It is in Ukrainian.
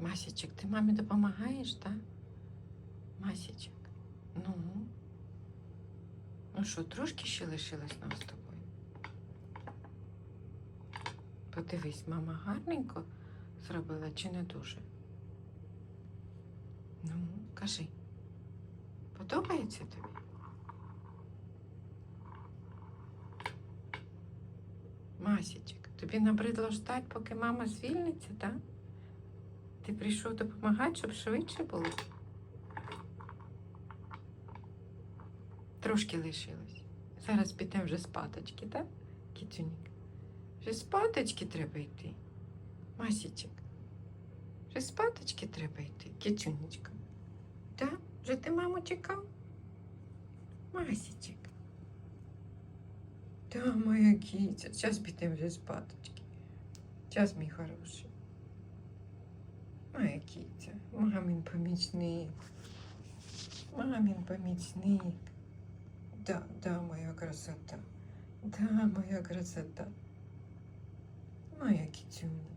Масічик, ти мамі допомагаєш, так? Масічик. Ну. Ну що, трошки ще лишилось нам з тобою? Подивись, мама гарненько зробила чи не дуже? Ну, кажи. Подобається тобі? Масічик, тобі набридло ждать, поки мама звільниться, так? Ти прийшов допомагати, щоб швидше було? Трошки лишилось. Зараз підемо вже спаточки, так? Кіцюнік? Вже спаточки треба йти. Масічик. Вже спаточки треба йти, кіцюнечка. Так? Вже ти маму чекав? Масічик. Та моя кіця. Зараз підемо вже спаточки. Час, мій хороший. Моя кіця, мамин помічник. Мамин помічник. Да, да, моя красота. Да, моя красота. Моя кітюнечка.